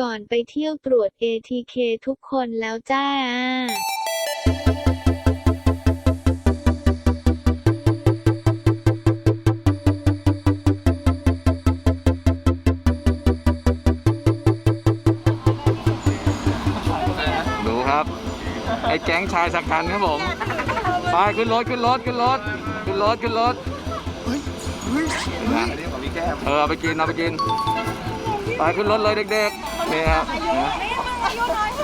ก่อนไปเที่ยวตรวจ ATK ทุกคนแล้วจ้าดูครับ ไอ้แก๊งชายชะกันครับผม ไปขึ้นรถขึ้นรถขึ้นรถขึ้นรถขึ้นรถเออเอาไปกินเอาไปกิน ไปขึ้นรถเลยเด็กๆ นี่ครับนะ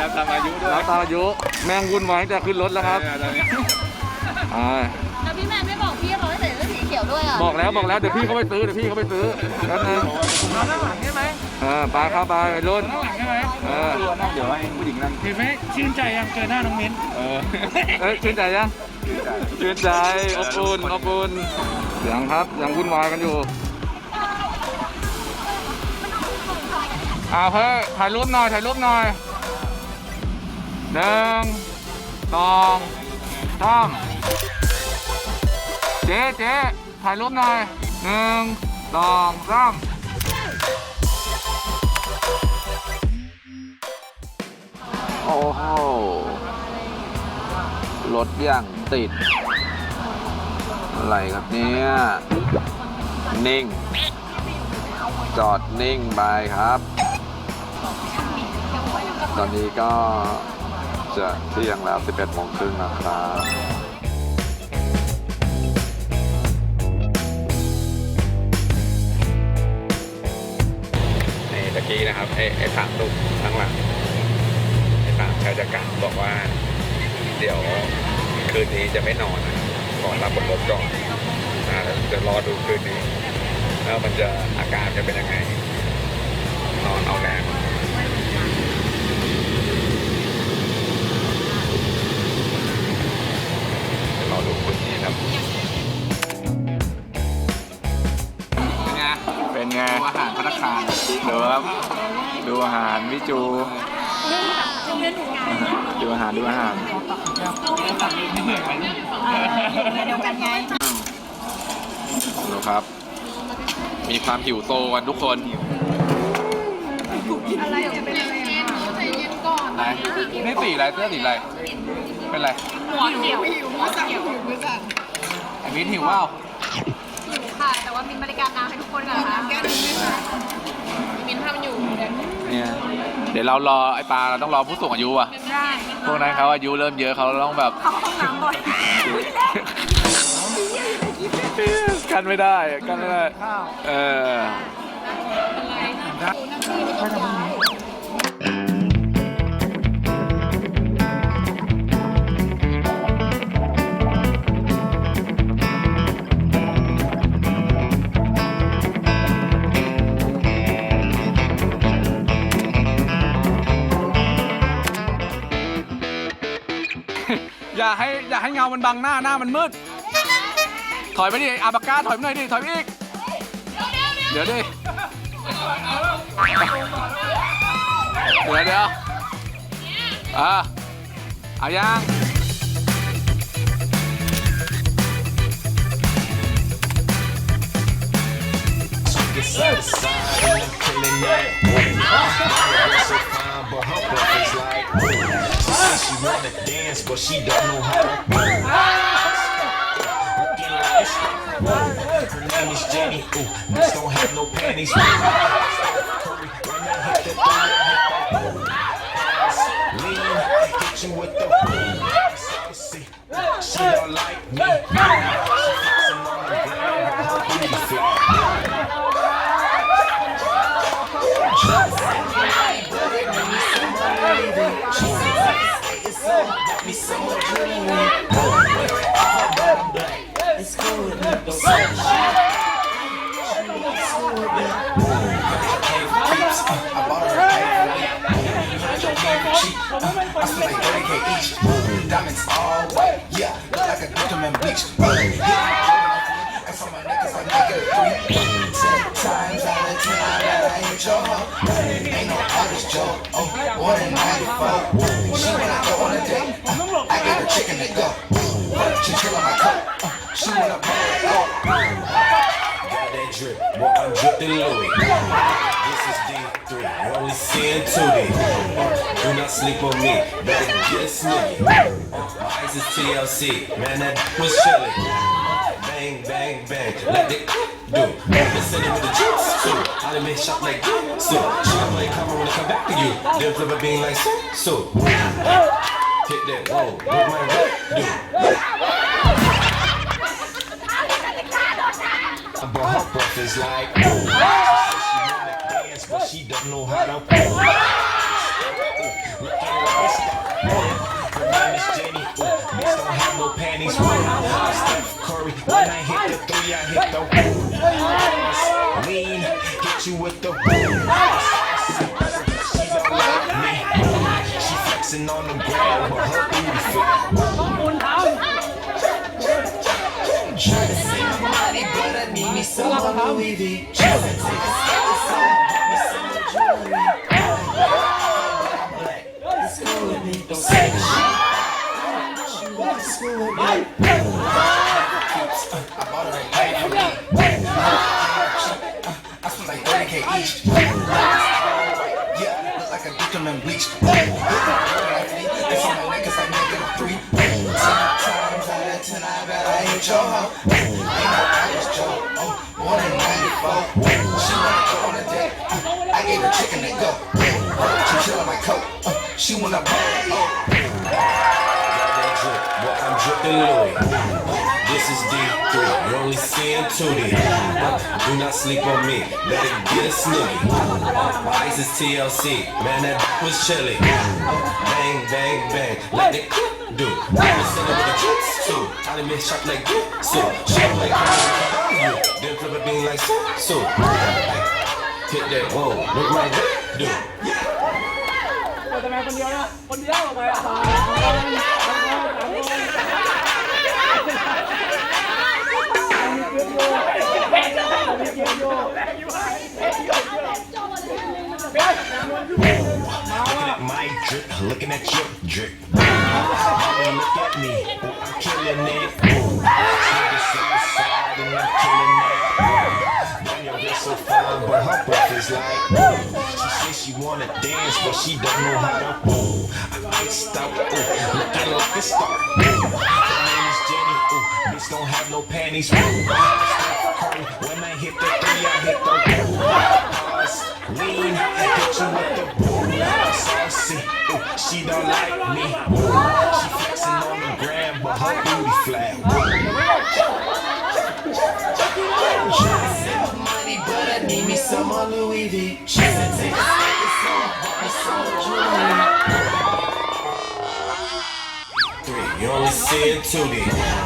นับตามอายุด้วยแล้วตามอายุ แม่งวุ่นวายแต่ขึ้นรถแล้วครับเออตอนนี้อ่าแล้วพี่แมนไม่บอกพี่เขาให้ใส่เสื้อสีเขียวด้วยอะบอกแล้วบอกแล้วเดี๋ยวพี่เขาไปซื้อเดี๋ยวพี่เขาไปซื้อแป๊บนึงข้างหลังใช่ไหมเออไปเข้าไปไปรุ่นข้างหลังใช่ไหมเออนั่งเดี๋ยวให้ผู้หญิงนั่งเห็นไหมชื่นใจยังเจอหน้าน้องมิ้นเออเอ้ยชื่นใจยังชื่นใจอบอุ่นอบอุ่นยังครับยังวุ่นวายกันอยู่ อ่าเพื่อถ่ายรูปหน่อยถ่ายรูปหน่อยหนึ่งสองสามเจ๊เจ๊ถ่ายรูปหน่อยหนึ่งสองสามโอ้โหรถอย่างติด อะไรครับเนี่ย นิ่ง จอดนิ่งไปครับ ตอนนี้ก็จะเที่ยงแล้ว 11โมงครึ่งนะครับนี่ตะกี้นะครับ ไอ้ไอ้สามตุ้มข้างหลังไอ้สามชายจักรบอกว่า เดี๋ยวคืนนี้จะไม่นอนนะขอรับบนรถก่อนอ่าแล้วจะรอดูคืนนี้ แล้วมันจะอาการจะเป็นยังไง นอนเอาแรงจะรอ ดูคืนนี้ครับ เป็นไงเป็นไงอาหารพัตตาคารดูครับ ดูอาหารพี่จู ดูอาหารดูอาหารดูครับ มีความหิวโซกันทุกคน อะไรเนี่ยเป็นอะไรเย็นใจเย็ นนี่สีอะไรเสื้อสีอะไร เป็นไรหัวเขียวหัวเขียวไอ้มิ้นหิวเปล่าค่ะ แต่ว่ามีบริการน้ำให้ทุกคนก่อนนะคะแก้ดื่มไหมคะมินทำอยู่เนี่ยเดี๋ยวเรารอไอ้ปลาเราต้องรอผู้สูงอายุอะ ได้พวกนั้นเขาอายุเริ่มเยอะเขาต้องแบบเข้าห้องน้ำบ่อยกันไม่ได้กันไม่ได้เออ อย่าให้อย่าให้เงามันบังหน้าหน้ามันมืด ถอยไปดิอาบาก้าถอยไปหน่อยดิถอยไปอีก เดี๋ยวดิ เดี๋ยวเดี๋ยวอ่าเอายัง She wanna dance, but she don't know how to move. Her name is Jenny. Ooh, this don't have no panties. Hit. Lean, hit you with the boom. She don't like me. It's cool with spent like 30k each. Diamonds all way. Yeah, like a Yeah, my like nigga three. Times out of ten, ain't your. Ain't no artist joke. Oh, one in 94. She wanna go on a date chicken to go. Chill on my coat. Uh, She wanna pay it go. Got that drip, boy, I'm dripping Louis. This is D3. You only seeing 2D. Do not sleep on me. Better get a snoogie. My ice is TLC. Man, that was chilly. Bang, bang, bang. Let it do. Listen to the juice too. I done been shot like so. Don't play come when I come back to you. Then flip a bean like so. So. Hit that whoa. What my rap do? But her breath is like, ooh. She said she wanna dance, but she don't know how to. Ooh. Looking like a star. Her name is Jenny. Ooh. Bitch don't have no panties. Ooh. Steph Curry. When I hit the three, I hit the ooh. Lean, hit you with the ooh. Flexing on the ground, but her booty money, but I need me to with me. Don't say to school with me. Like 30k each. I get bleach. A niggas, I them three. Ten, I bet I ain't your hoe. Ain't oh, she wanna go on a date. I gave chicken go. She my coat. Uh, she wanna that drip. I'm dripping Louis. This is D3. You're only seeing 2D. Do not sleep on me. Let it get a snoogie. My ice is TLC. Man, that was chilly. Bang, bang, bang. Let it do. Listen to the tricks too. I done been shot like so. Shot like you. Then flip a bean like so. So. Hit that whoa. Look my whip do. ทำไมคนเดียวนะคนเดียวออกไปอ่ะ looking at your drip. Mama, look at me, killing it. Ooh. Side and I'm killing it. So fine, but her is like. Ooh. She says she wanna dance, but she don't know how to. Ooh. I iced out, ooh, looking like a star. Ooh. Her name is Jenny, ooh, bitch don't have no panties. Ooh. When I hit the three, I hit the ooh. Pause, lean, hit you with the ooh, she don't like me. Ooh. She flexing on the gram, but her booty flat. Money, but I need me some Louis V. She said, take a. Three, you only see it 2D.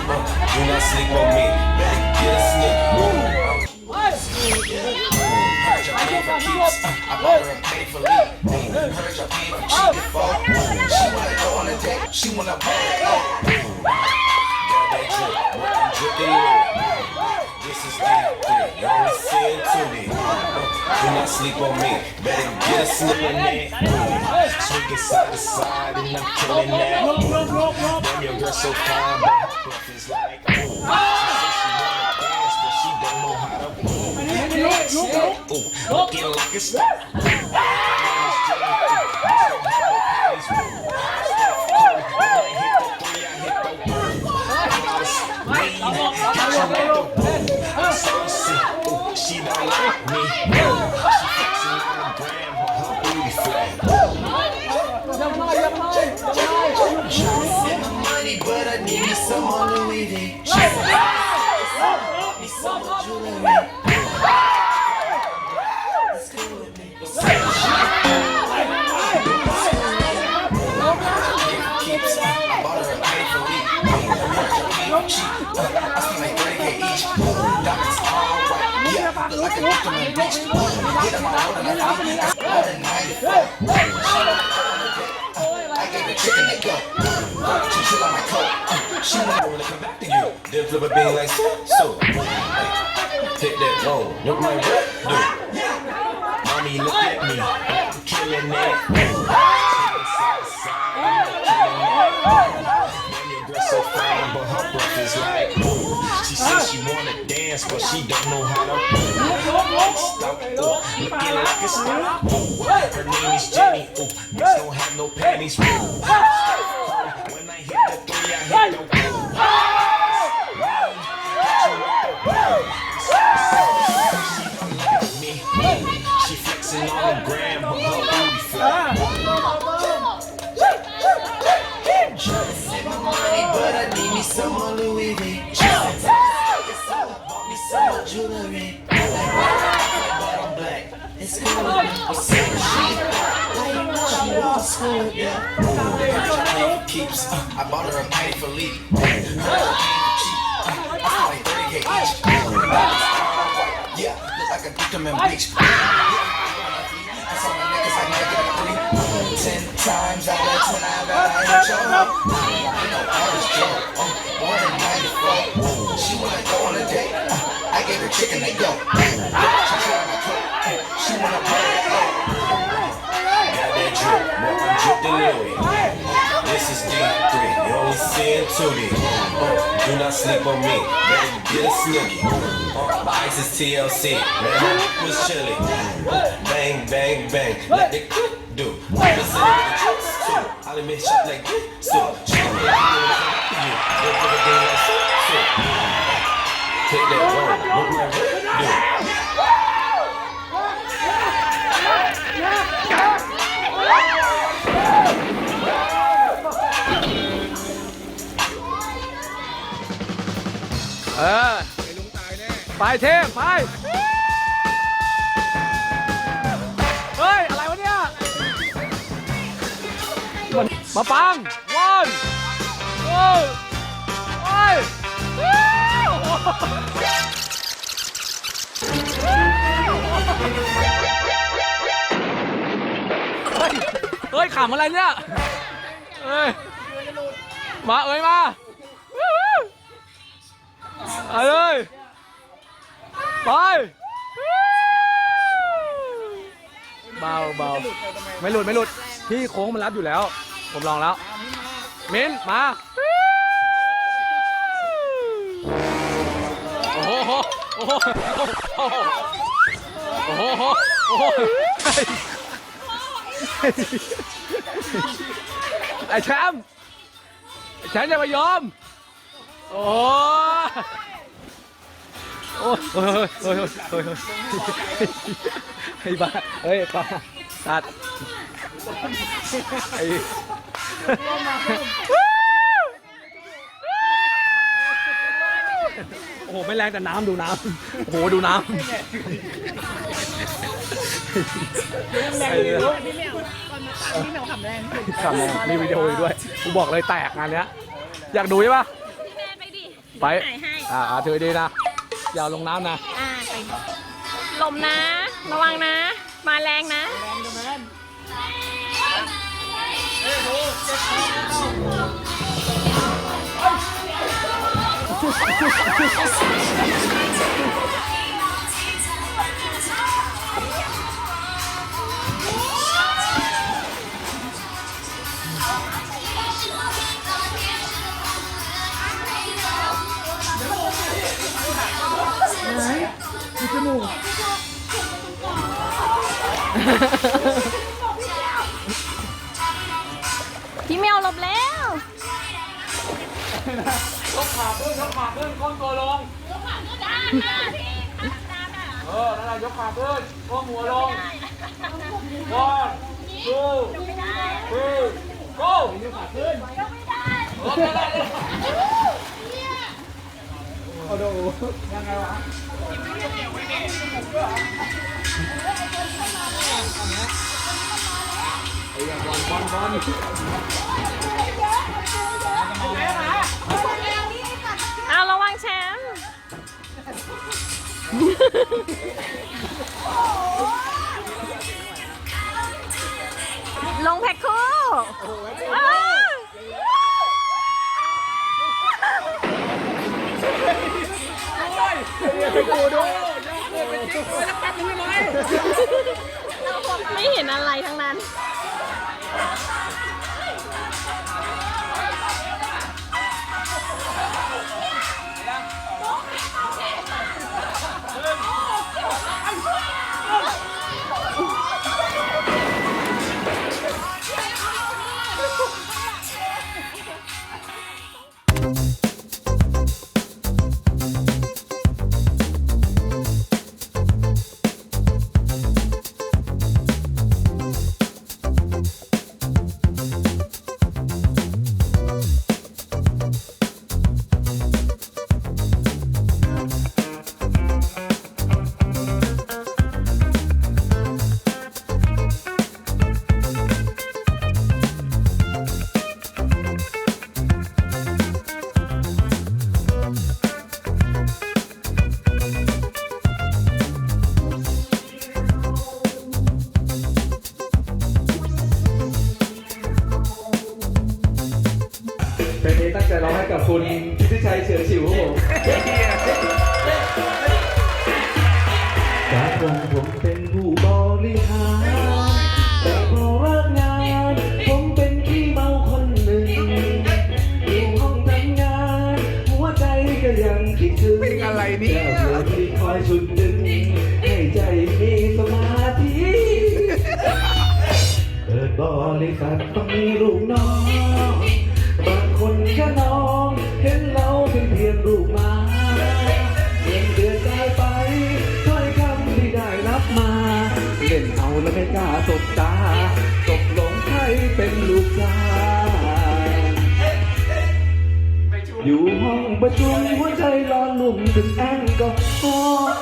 Uh, do not sleep on me. Better get a sneak. Pay for keeps. I bought her a for leave. Heard your pay for cheap before. She wanna go on a date. She wanna. Oh. Got that drip. Working dripping low. This is D3. You only see it 2D. Uh, do not sleep on me. Better get a sneak in there. Swing side to side and I'm killing that. Damn, your girl so fine, but is like ooh. a step. Ooh, looking like a step. She don't like me. cheap. I spend like 30k each. Yeah, look at my bitch. Boom, get on my own and I think all in I gave chicken a go. She chill on my coat. She wanna really come back to you. Then flip a bean like so. Take that roll. Look like what? Dude. Mommy, look at me. Killing Killing that. Girl so fine, but her breath is like ooh. She says she wanna dance, but she don't know how to stop. Ooh, looking like a star. Ooh, her name is Jenny. Ooh, bitch don't have no panties. Ooh, when I hit the three, I hit the me. She flexing on the gram, some more Louis V. Jewelry. I like white, but I'm black. It's cool. We. Ooh, keeps. Uh, I bought her a leak. Her cheap. Uh, I spent like 30k each. Yeah, look like a Dickerman bleach. I saw my niggas Mike got a. Ten times out of ten, I got a hit your hoe. You know, I was drunk. Uh, born in 94. She wanna go on a date. Uh, I gave her chicken to go. She tried my coat. Uh, She wanna play it. Oh. Got that drip, more I'm drip than Louis. This is D3, you only see it 2D. Uh, do not sleep on me, better you get a snoogie. Uh, my ice is TLC, man, I was chilly. Bang, bang, bang, let the do. Listen to the tricks too. I'll admit shot like so. She gon' let me know it's you. Look for the thing like so. so. Take that roll, look like do. เออไปเทพไป มาปังวันโอ้ยเฮ้ยเฮ้ยขำอะไรเนี่ยเฮ้ยมาเอ้ยมาไปเลยไปเบาเบาไม่หลุดไม่หลุดพี่โค้งมันรับอยู่แล้ว ผมลองแล้ว มิ้นมา โอ้โห โอ้โห โอ้โห โอ้โห โอ้โห ไอ้แชมป์แชมป์อย่ามายอม โอ้โอ้ยเฮ้ยเฮ้ยเฮ้ยเฮ้ยไอ้บ้าเฮ้ยป้าตัดไอ้ โอ้โห ไม่แรงแต่น้ำดูน้ำ โอ้โห ดูน้ำไอ้เนี่ยขำแรงมีวิดีโออีกด้วย กูบอกเลยแตกงานเนี้ย อยากดูใช่ปะไปดิ ไปถ่ายให้อ่าอ่าถือดีนะ อย่าลงน้ำนะ อ่า ไป ลมนะ ระวังนะ มาแรงนะ Right? ยกขาขึ้นยกขาขึ้นก้มตัวลงเออ นั่นแหละยกขาขึ้นก้มหัวลง one two three go ยกขาขึ้นยกไม่ได้โอเคโอ้โหยังไงวะไอ้ยังบอลบอลบอล ลงแพ็คคู่อ้าวไม่เห็นอะไรทั้งนั้น งอะไรเนี่ยแล้วเธอที่คอยชุดดึงให้ใจมีสมาธิเปิดบริษัทต้องมีลูกน้องบางคนแค่น้องเห็นเราเป็นเพียงลูกมาเงินเดือนได้ไปถ้อยคำที่ได้รับมา เล่นเอาแล้วไม่กล้าตบตา ห้องประชุมหัวใจร้อนลุ่มถึงแองก็ฮอล์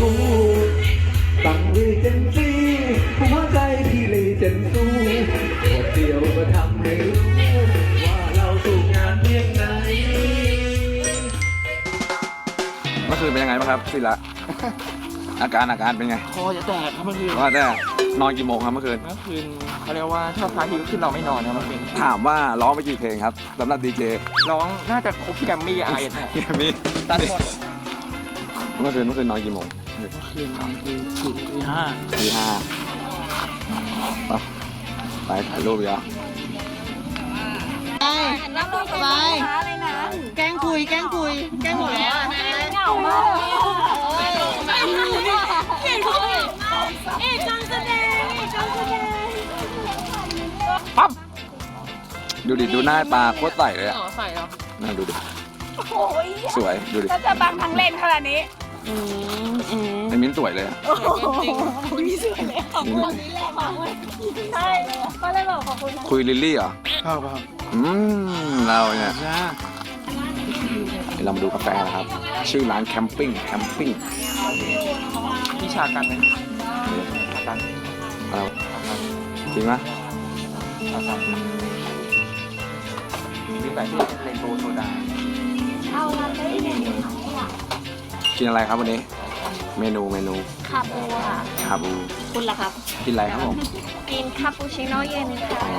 กูตั้งเรเจนซี่หัวใจที่เลเจนสู้โคตรเดียวก็ทำให้รู้ว่าเราสู้งานเพียงไหนเมื่อคืนเป็นยังไงบ้างครับศิละ อาการอาการเป็นไง คอจะแตกครับเมื่อคืนว่าแต่ นอนกี่โมงครับเมื่อคืน เมื่อคืนเขาเรียกว่าถ้าพาทีก็คือเราไม่นอนนะเมื่อคืนถามว่าร้องไปกี่เพลงครับสำหรับดีเจร้องน่าจะครบแกรมมี่ไอเอ็นมีตัดหมดเมื่อคืนเมื่อคืนนอนกี่โมงเมื่อคืนนอนคือสี่ตีห้าตีห้าไปไปถ่ายรูปเยอะไปแกล้งคุยแกล้งคุยแกล้งหมดแล้วเหงามาก ดูดิดูหน้าตาโคตรใสเลยอะใส่เหรอนั่นดูดิโอ้ยสวยดูดิแล้วจะบังทั้งเลนขนาดนี้ไอ้มิ้นสวยเลยอะจริงมีสวยเลยขอบคุณใช่ก็เลยบอกขอบคุณคุยลิลลี่เหรอครับครับอืมเราเนี่ยเดี๋ยวเรามาดูกาแฟนะครับ ชื่อร้านแคมปิ้งแคมปิ้งวิชาการไหมการอะไรวะจริงไหมการมี แบบที่เรนโบว์โซดากินอะไรครับวันนี้ เมนูเมนูคาปูค่ะ คาบูคุณล่ะครับ กินอะไรครับผมกินคาปูชิโน่เย็นค่ะอ๋อ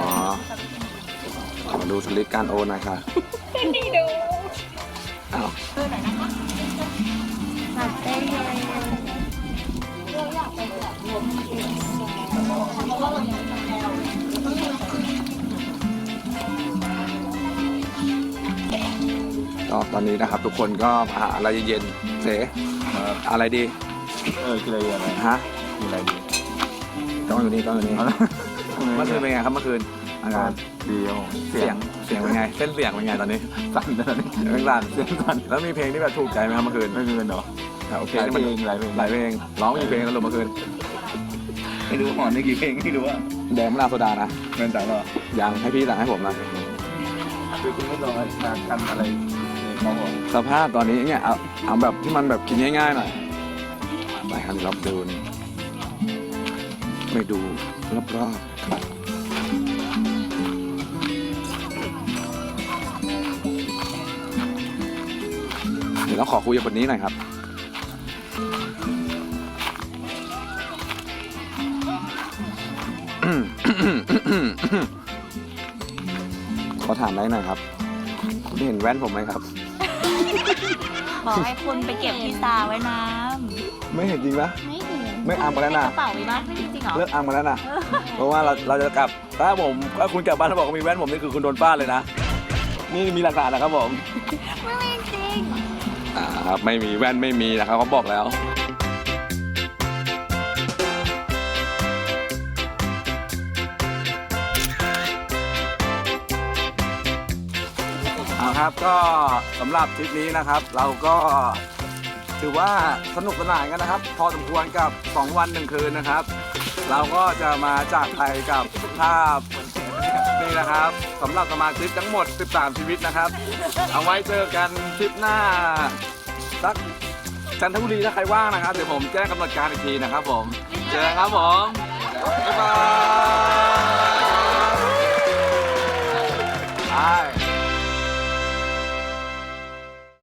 ขอดูสลิปการโอนหน่อยค่ะนี่ดูอ้าวลาเต้เย็น ก็ตอนนี้นะครับ ทุกคนก็มาหาอะไรเย็นๆเสอะไรดีเออกินอะไรอะไรฮะกินอะไรดีต้องอยู่นี่ต้องอยู่นี่เมื่อคืนเป็นไงครับเมื่อคืนอาการดีครับผมเสียงเสียงเป็นไงเส้นเสียงเป็นไงตอนนี้สั่นตอนนี้เสียงสั่นเสียงสั่นแล้วมีเพลงที่แบบถูกใจไหมครับเมื่อคืนไม่เงินเหรอโอเคหลายที่เพมันลงหลายเพลงหลายเพลงร้องกี่เพลงสรุปเมื่อคืนไม่รู้หอนได้กี่เพลงไม่รู้ว่าแดงมะนาวโซดานะเงินแต่ว่ายังให้พี่สั่งให้ผมนะคือคุณไม่ลองมาทำอะไร สภาพตอนนี้เนี่ยเอาเอาแบบที่มันแบบกินง่ายๆหน่อยไปครับดี๋ยวเราเดินไปดูรอบๆครับเดี๋ยวเราขอคุยกับคนนี้หน่อยครับขอถามได้หน่อยครับ คุณเห็นแว่นผมไหมครับ บอกให้คุณไปเก็บที่ตาไว้น้ไม่เห็นจริงปะำไม่ถึงไม่เอามาแล้วนะ กระเป๋ามีมั้ยไม่จริงๆเหรอ เลิกอ้างมาแล้วนะ เพราะว่าเราเราจะกลับ ถ้าผมถ้าคุณกลับบ้านแล้วบอกว่ามีแว่นผมนี่คือคุณโดนป้าเลยนะ นี่มีหลักฐานนะครับผม ไม่มีจริง อ่าครับไม่มีแว่นไม่มีนะครับเขาบอกแล้ว ครับก็สำหรับทริปนี้นะครับ เราก็ถือว่าสนุกสนานกันนะครับ พอสมควรกับ 2 วันหนึ่งคืนนะครับ เราก็จะมาจากไปกับภาพนี่นะครับสำหรับสมาชิกทั้งหมด 13 ชีวิตนะครับ เอาไว้เจอกันทริปหน้าสักจันทบุรีถ้าใครว่างนะครับ เดี๋ยวผมแจ้งกำหนดการอีกทีนะครับผม เจอกันครับผม บ๊ายบาย